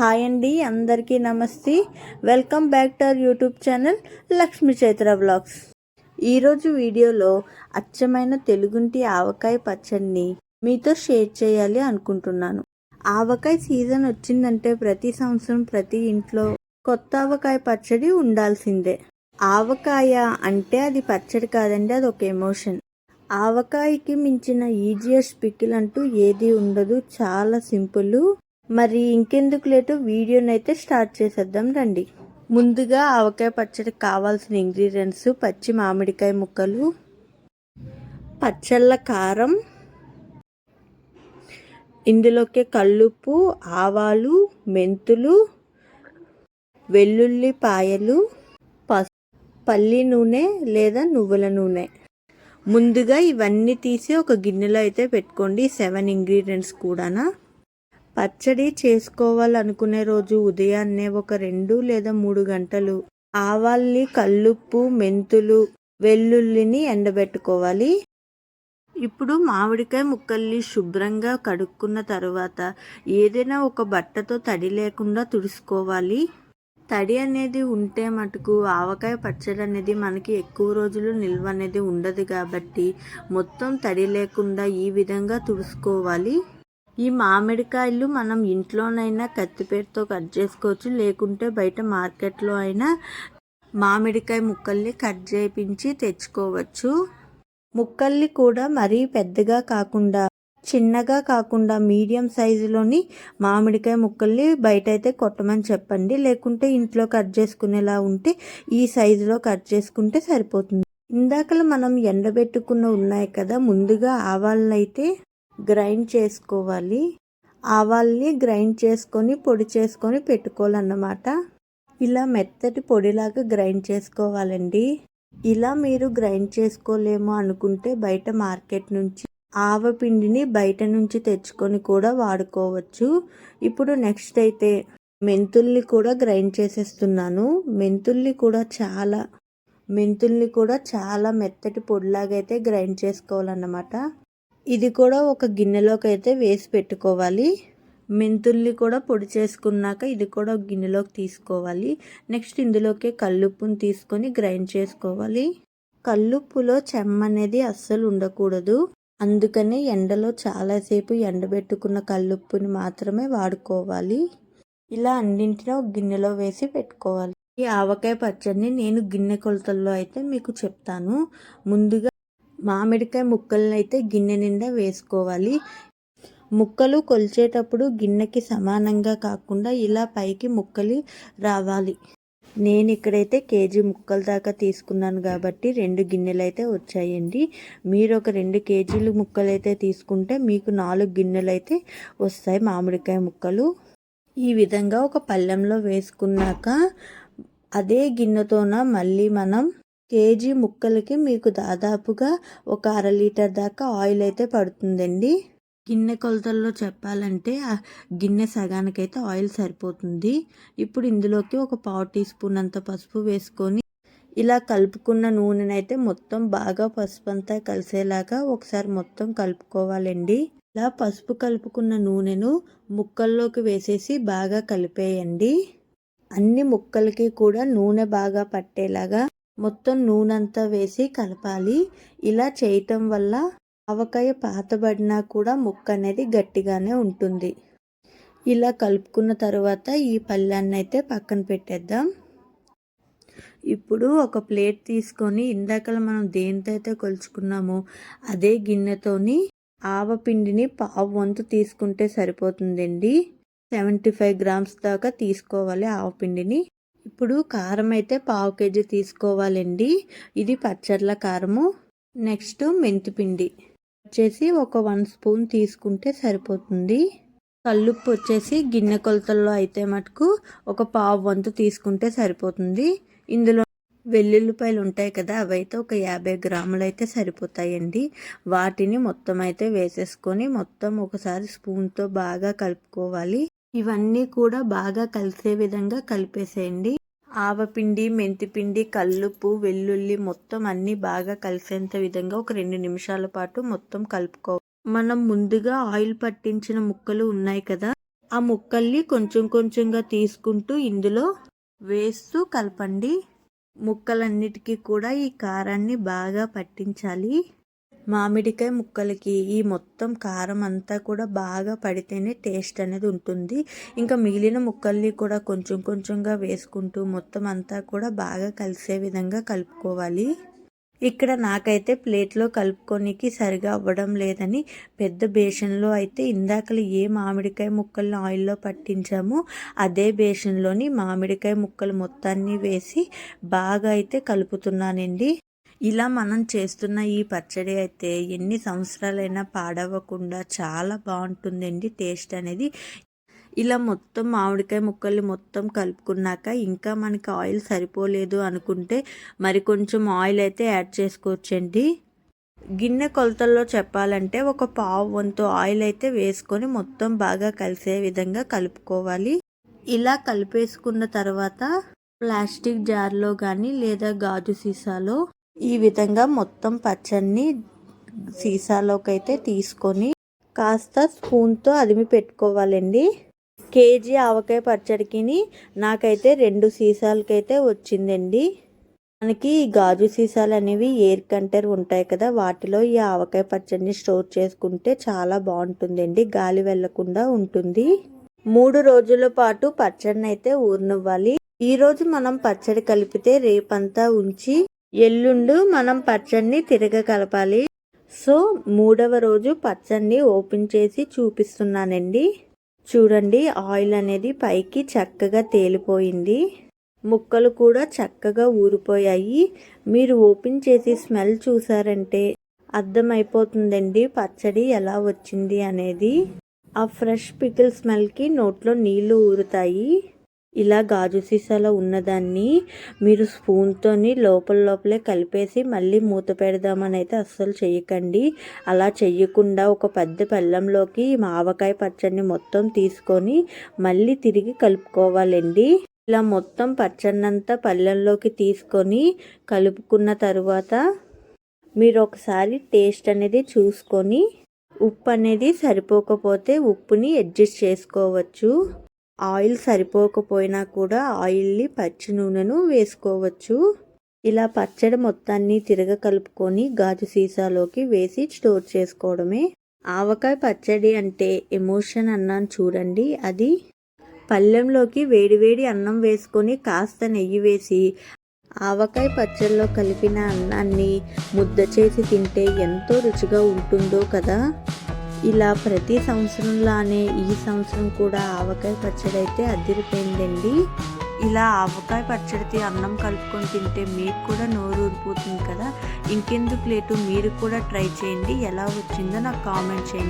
Hi అండి అందరికీ నమస్తే. Welcome back to our YouTube channel Lakshmi Chaitra blogs ఈరోజు వీడియోలో అచ్చమైన తెలుగుంటి ఆవకాయ పచ్చడిని మీతో షేర్ చేయాలి అనుకుంటున్నాను. ఆవకాయ సీజన్ వచ్చిందంటే ప్రతి సంవత్సరం ప్రతి ఇంట్లో కొత్త ఆవకాయ పచ్చడి ఉండాల్సిందే. ఆవకాయ అంటే అది పచ్చడి కాదండి అది ఒక ఎమోషన్. ఆవకాయకి మించిన ఈజియస్ట్ పికిల్ అంటూ ఏది ఉండదు చాలా సింపుల్. మరి ఇంకెందుకు లేటు? వీడియోనైతే స్టార్ట్ చేసేద్దాం రండి. ముందుగా ఆవకాయ పచ్చడి కావాల్సిన ఇంగ్రీడియంట్స్ పచ్చి మామిడికాయ ముక్కలు పచ్చళ్ళ కారం ఇందులోకి కల్లుప్పు ఆవాలు మెంతులు వెల్లుల్లిపాయలు పసు పల్లి నూనె లేదా నువ్వుల నూనె. ముందుగా ఇవన్నీ తీసి ఒక గిన్నెలో అయితే పెట్టుకోండి సెవెన్ ఇంగ్రీడియంట్స్ కూడానా? పచ్చడి చేసుకోవాలనుకునే రోజు ఉదయాన్నే ఒక రెండు లేదా మూడు గంటలు ఆవాల్ని కల్లుప్పు మెంతులు వెల్లుల్లిని ఎండబెట్టుకోవాలి. ఇప్పుడు మామిడికాయ ముక్కల్ని శుభ్రంగా కడుక్కున్న తర్వాత ఏదైనా ఒక బట్టతో తడి లేకుండా తుడుచుకోవాలి. తడి అనేది ఉంటే మటుకు ఆవకాయ పచ్చడి అనేది మనకి ఎక్కువ రోజులు నిల్వ అనేది ఉండదు కాబట్టి మొత్తం తడి లేకుండా ఈ విధంగా తుడుచుకోవాలి. ఈ మామిడికాయలు మనం ఇంట్లోనైనా కత్తిపేరుతో కట్ చేసుకోవచ్చు. లేకుంటే బయట మార్కెట్లో అయినా మామిడికాయ ముక్కల్ని కట్ చేయించి తెచ్చుకోవచ్చు. ముక్కల్ని కూడా మరీ పెద్దగా కాకుండా చిన్నగా కాకుండా మీడియం సైజులోని మామిడికాయ ముక్కల్ని బయట అయితే కొట్టమని చెప్పండి. లేకుంటే ఇంట్లో కట్ చేసుకునేలా ఉంటే ఈ సైజులో కట్ చేసుకుంటే సరిపోతుంది. ఇందాకలు మనం ఎండబెట్టుకున్న ఉన్నాయి కదా ముందుగా ఆవాలను గ్రైండ్ చేసుకోవాలి. ఆవాల్ని గ్రైండ్ చేసుకొని పొడి చేసుకొని పెట్టుకోవాలన్నమాట. ఇలా మెత్తటి పొడిలాగా గ్రైండ్ చేసుకోవాలండి. ఇలా మీరు గ్రైండ్ చేసుకోలేము అనుకుంటే బయట మార్కెట్ నుంచి ఆవపిండిని బయట నుంచి తెచ్చుకొని కూడా వాడుకోవచ్చు. ఇప్పుడు నెక్స్ట్ అయితే మెంతుల్ని కూడా గ్రైండ్ చేసేస్తున్నాను. మెంతుల్ని కూడా చాలా మెంతుల్ని కూడా చాలా మెత్తటి పొడిలాగా అయితే గ్రైండ్ చేసుకోవాలన్నమాట. ఇది కూడా ఒక గిన్నెలోకి అయితే వేసి పెట్టుకోవాలి. మెంతుల్ని కూడా పొడి చేసుకున్నాక ఇది కూడా ఒక గిన్నెలోకి తీసుకోవాలి. నెక్స్ట్ ఇందులోకి కల్లుప్పుని తీసుకొని గ్రైండ్ చేసుకోవాలి. కల్లుప్పులో చెమ్మ అనేది అస్సలు ఉండకూడదు. అందుకనే ఎండలో చాలాసేపు ఎండబెట్టుకున్న కల్లుప్పుని మాత్రమే వాడుకోవాలి. ఇలా అన్నింటినీ ఒక గిన్నెలో వేసి పెట్టుకోవాలి. ఈ ఆవకాయ పచ్చడిని నేను గిన్నె కొలతల్లో అయితే మీకు చెప్తాను. ముందుగా మామిడికాయ ముక్కలను అయితే గిన్నె నిండా వేసుకోవాలి. ముక్కలు కొలిచేటప్పుడు గిన్నెకి సమానంగా కాకుండా ఇలా పైకి ముక్కలు రావాలి. నేను ఇక్కడైతే కేజీ ముక్కల దాకా తీసుకున్నాను కాబట్టి రెండు గిన్నెలు అయితే వచ్చాయండి. మీరు ఒక రెండు కేజీలు ముక్కలు అయితే తీసుకుంటే మీకు నాలుగు గిన్నెలు అయితే వస్తాయి మామిడికాయ ముక్కలు. ఈ విధంగా ఒక పళ్ళెంలో వేసుకున్నాక అదే గిన్నెతోన మళ్ళీ మనం కేజీ ముక్కలకి మీకు దాదాపుగా ఒక అర లీటర్ దాకా ఆయిల్ అయితే పడుతుందండి. గిన్నె కొలతల్లో చెప్పాలంటే ఆ గిన్నె సగానికైతే ఆయిల్ సరిపోతుంది. ఇప్పుడు ఇందులోకి ఒక పావు టీ స్పూన్ అంత పసుపు వేసుకొని ఇలా కలుపుకున్న నూనెనైతే మొత్తం బాగా పసుపు అంతా కలిసేలాగా ఒకసారి మొత్తం కలుపుకోవాలండి. ఇలా పసుపు కలుపుకున్న నూనెను ముక్కల్లోకి వేసేసి బాగా కలిపేయండి. అన్ని ముక్కలకి కూడా నూనె బాగా పట్టేలాగా మొత్తం నూనె అంతా వేసి కలపాలి. ఇలా చేయటం వల్ల ఆవకాయ పాతబడినా కూడా ముక్క అనేది గట్టిగానే ఉంటుంది. ఇలా కలుపుకున్న తర్వాత ఈ పళ్ళాన్ని అయితే పక్కన పెట్టేద్దాం. ఇప్పుడు ఒక ప్లేట్ తీసుకొని ఇందాక మనం దేనితో అయితే కొలుచుకున్నామో అదే గిన్నెతోని ఆవపిండిని పావు వంతు తీసుకుంటే సరిపోతుందండి. సెవెంటీ ఫైవ్ గ్రామ్స్ దాకా తీసుకోవాలి ఆవపిండిని ఇప్పుడు కారం అయితే పావు కేజీ తీసుకోవాలండి. ఇది పచ్చళ్ళ కారము. నెక్స్ట్ మెంతిపిండి. వచ్చేసి ఒక వన్ స్పూన్ తీసుకుంటే సరిపోతుంది. కల్లుప్పు వచ్చేసి గిన్నె కొలతల్లో అయితే మటుకు ఒక పావు వంతు తీసుకుంటే సరిపోతుంది. ఇందులో వెల్లుల్లిపాయలు ఉంటాయి కదా అవైతే ఒక యాభై గ్రాములు అయితే సరిపోతాయండి. వాటిని మొత్తం అయితే వేసేసుకొని మొత్తం ఒకసారి స్పూన్తో బాగా కలుపుకోవాలి. ఇవన్నీ కూడా బాగా కలిసే విధంగా కలిపేసేయండి. ఆవపిండి మెంతిపిండి కల్లుపు వెల్లుల్లి మొత్తం అన్నీ బాగా కలిసేంత విధంగా ఒక రెండు నిమిషాల పాటు మొత్తం కలుపుకో. మనం ముందుగా ఆయిల్ పట్టించిన ముక్కలు ఉన్నాయి కదా ఆ ముక్కల్ని కొంచెం కొంచెంగా తీసుకుంటూ ఇందులో వేస్తూ కలపండి. ముక్కలన్నిటికీ కూడా ఈ కారాన్ని బాగా పట్టించాలి. మామిడికాయ ముక్కలకి ఈ మొత్తం కారం అంతా కూడా బాగా పడితేనే టేస్ట్ అనేది ఉంటుంది. ఇంకా మిగిలిన ముక్కల్ని కూడా కొంచెం కొంచెంగా వేసుకుంటూ మొత్తం అంతా కూడా బాగా కలిసే విధంగా కలుపుకోవాలి. ఇక్కడ నాకైతే ప్లేట్లో కలుపుకోనికి సరిగా అవ్వడం లేదని పెద్ద బేషన్లో అయితే ఇందాకలు ఏ మామిడికాయ ముక్కల్ని ఆయిల్లో పట్టించామో అదే బేషన్లోని మామిడికాయ ముక్కలు మొత్తాన్ని వేసి బాగా అయితే కలుపుతున్నానండి. ఇలా మనం చేస్తున్న ఈ పచ్చడి అయితే ఎన్ని సంవత్సరాలైనా పాడవకుండా చాలా బాగుంటుందండి టేస్ట్ అనేది. ఇలా మొత్తం మామిడికాయ ముక్కలు మొత్తం కలుపుకున్నాక ఇంకా మనకి ఆయిల్ సరిపోలేదు అనుకుంటే మరి కొంచెం ఆయిల్ అయితే యాడ్ చేసుకోవచ్చండి. గిన్నె కొలతల్లో చెప్పాలంటే ఒక పావు వంతు ఆయిల్ అయితే వేసుకొని మొత్తం బాగా కలిసే విధంగా కలుపుకోవాలి. ఇలా కలిపేసుకున్న తర్వాత ప్లాస్టిక్ జార్లో కానీ లేదా గాజు సీసాలో ఈ విధంగా మొత్తం పచ్చడిని సీసాలోకి అయితే తీసుకొని కాస్త స్పూన్తో అదిమి పెట్టుకోవాలండి. కేజీ ఆవకాయ పచ్చడికి నాకైతే రెండు సీసాలకైతే వచ్చిందండి. మనకి ఈ గాజు సీసాలు అనేవి ఎయిర్ కంటర్ ఉంటాయి కదా వాటిలో ఈ ఆవకాయ పచ్చడిని స్టోర్ చేసుకుంటే చాలా బాగుంటుందండి గాలి వెళ్ళకుండా ఉంటుంది. మూడు రోజుల పాటు పచ్చడిని అయితే ఊరినివ్వాలి. ఈ రోజు మనం పచ్చడి కలిపితే రేపంతా ఉంచి ఎల్లుండు మనం పచ్చడిని తిరగ కలపాలి సో మూడవ రోజు పచ్చడిని ఓపెన్ చేసి చూపిస్తున్నానండి. చూడండి ఆయిల్ అనేది పైకి చక్కగా తేలిపోయింది. ముక్కలు కూడా చక్కగా ఊరిపోయాయి. మీరు ఓపెన్ చేసి స్మెల్ చూసారంటే అర్థమైపోతుందండి పచ్చడి ఎలా వచ్చింది అనేది. ఆ ఫ్రెష్ పికిల్ స్మెల్కి నోట్లో నీళ్ళు ఊరుతాయి. ఇలా గాజు సీసాలో ఉన్నదాన్ని మీరు స్పూన్తోని లోపల లోపలే కలిపేసి మళ్ళీ మూత పెడదామని అయితే అస్సలు చేయకండి అలా చేయకుండా ఒక పెద్ద పెళ్ళంలోకి మావకాయ పచ్చడిని మొత్తం తీసుకొని మళ్ళీ తిరిగి కలుపుకోవాలండి. ఇలా మొత్తం పచ్చడినంతా పళ్ళెంలోకి తీసుకొని కలుపుకున్న తరువాత మీరు ఒకసారి టేస్ట్ అనేది చూసుకొని ఉప్పు అనేది సరిపోకపోతే ఉప్పుని అడ్జస్ట్ చేసుకోవచ్చు. ఆయిల్ సరిపోకపోయినా కూడా ఆయిల్ని పచ్చి నూనెను వేసుకోవచ్చు. ఇలా పచ్చడి మొత్తాన్ని తిరగ కలుపుకొని గాజు సీసాలోకి వేసి స్టోర్ చేసుకోవడమే. ఆవకాయ పచ్చడి అంటే ఎమోషన్ అన్నాను చూడండి. అది పళ్ళెంలోకి వేడివేడి అన్నం వేసుకొని కాస్త నెయ్యి వేసి ఆవకాయ పచ్చడిలో కలిపిన అన్నాన్ని ముద్ద చేసి తింటే ఎంతో రుచిగా ఉంటుందో కదా? ఇలా ప్రతి సంవత్సరంలానే ఈ సంవత్సరం కూడా ఆవకాయ పచ్చడి అయితే అదిరిపోయిందండి. ఇలా ఆవకాయ పచ్చడితో అన్నం కలుపుకొని తింటే మీకు కూడా నోరు ఊరిపోతుంది కదా. ఇంకెందుకు లేటు? మీరు కూడా ట్రై చేయండి. ఎలా వచ్చిందో నాకు కామెంట్ చేయండి.